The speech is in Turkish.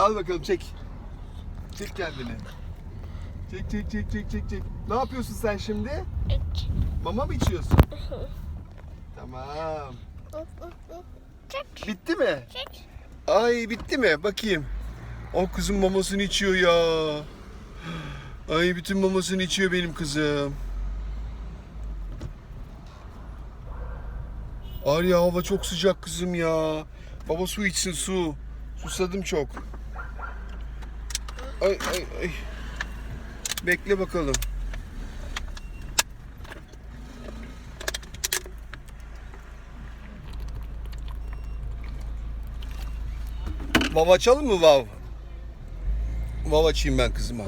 Al bakalım çek. Çek kendini. Çek çek çek çek çek çek. Ne yapıyorsun sen şimdi? Mama mı içiyorsun? Tamam. Çek. Bitti mi? Çek. Ay bitti mi? Bakayım. O kızım mamasını içiyor ya. Ay bütün mamasını içiyor benim kızım. Arya hava çok sıcak kızım ya. Baba su içsin su. Susadım çok. Ay ay ay. Bekle bakalım. Vav açalım mı vav? Vav açayım ben kızıma.